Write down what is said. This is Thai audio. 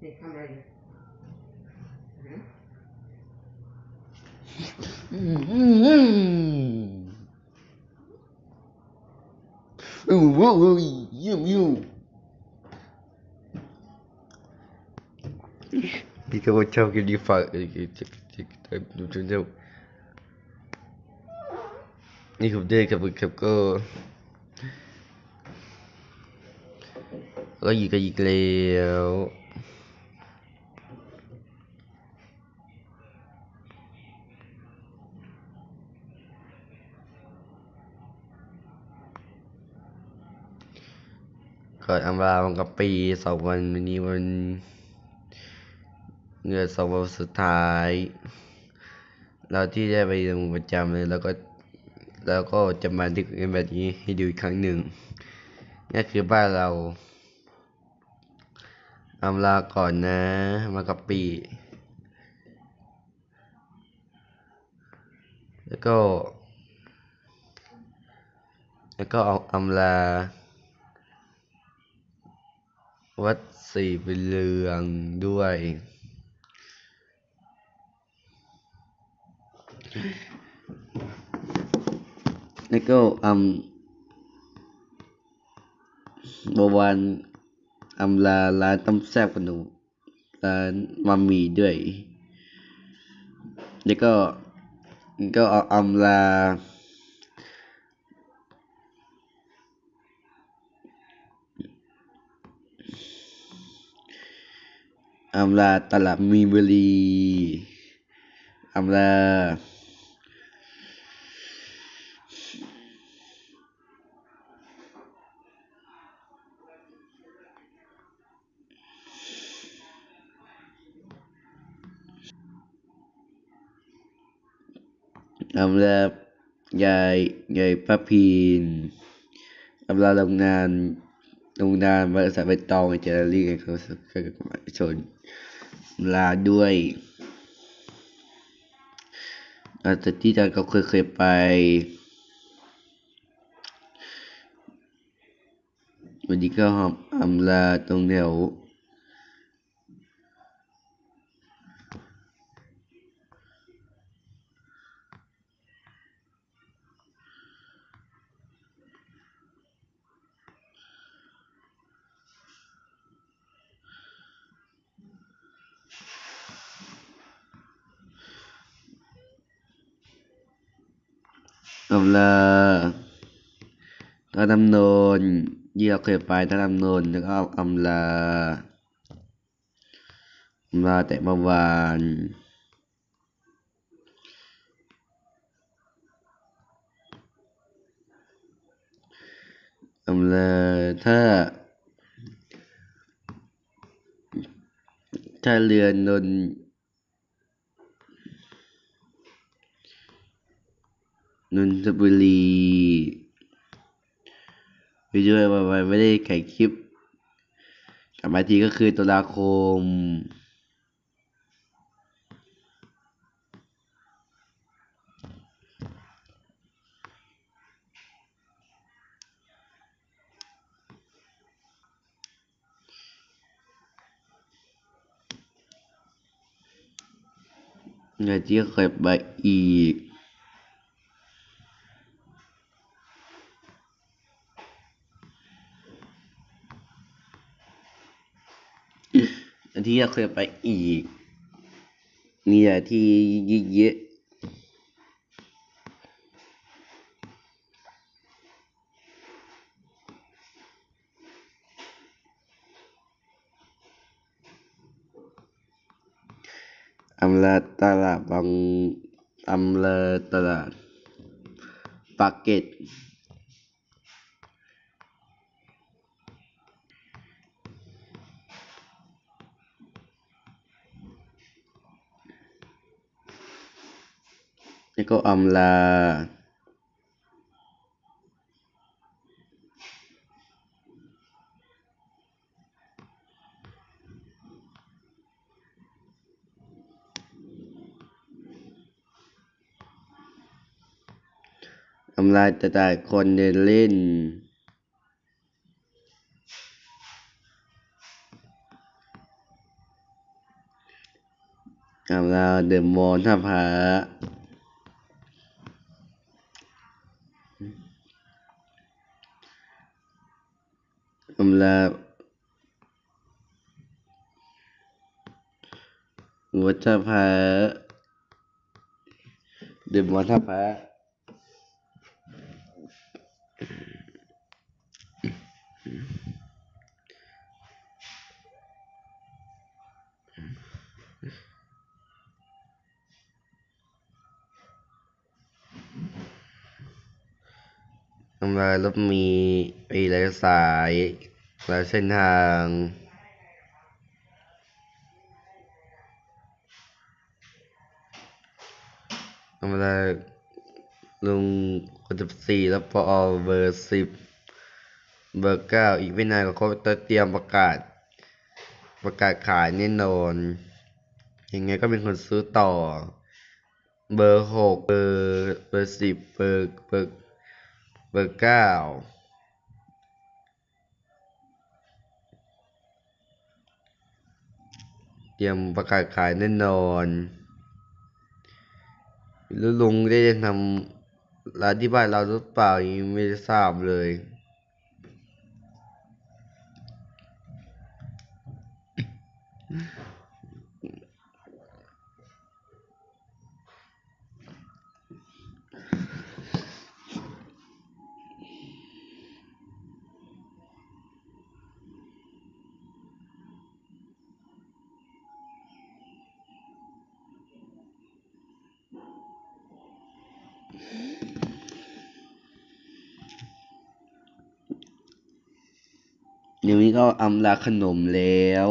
เด็กทำอะไรอยู่ฮะอืมอืมอืมอู้ ก็อีกก็อีกแล้วเก่อนอำลาวันกับปีสองวันวันนี้วันเงื่อสองวันสุดท้าย เราที่ได้ไปลงประจำเลยแล้วก็แล้วก็จะมาดึกกันแบบนี้ให้ดูอีกครั้งหนึ่งนี่คือบ้านเรา อำลาก่อนนะ มากับปี แล้วก็ แล้วก็เอาอำลา วัดสี่เป็นเรืองด้วย แล้วก็อำบวัน อำลาร้านต้มแซ่บขนมร้านมามีด้วย แล้วก็ก็เอาอำลาอำลาตลาดมีนบุรีอำลา อำลายายยายป้าพีนอำลาโรงงานโรงงานบริษัทใบตองเจริญรี่เขาเขาชนลาด้วยอาจจะที่จารย์เขาเคยเคยไปวันนี้ก็หอมอำลาตรงแถว อำลาตาดำนนที่เราเคยไปตาดำนนแล้วก็อำลาอำลาแต่เมื่อวานอำลาถ้า ถ้าเรือนน นนทบุรีไปด้วยว่าไม่ได้แข่งคลิปกลับมาทีก็คือตุลาคมเงินที่เคยไปอีกอันที่เราเคยไปอีก มีอะไรที่เยอะอำลาตลาดบางอำลาตลาดปากเกร็ แล้วก็อมลา อำลาจะตายคนเดินเล่นอำลาเดิะมอลท่าพาะอำลาวัดท่าพระเดอะมอลล์ท่าพระำลารถเมีไปหลายสายหลายเส้นทางอำลาลุงคนสิบสี่แล้วปอเบอร์สิบเบอร์เก้าอีกไม่นานก็เขาจะเตรียมประกาศ ประกาศขายแน่นอนยังไงก็เป็นคนซื้อต่อ เบอร์หกเบอร์เบอร์สิบเบอร์เบอร์ เบอร์เก้าเตรียมประกาศขายแน่นอนไม่รู้ลุงได้ทำร้านที่บ้านเราหรือเปล่ายังไม่ทราบเลย เดี๋ยวนี้ก็อำลาขนมแล้ว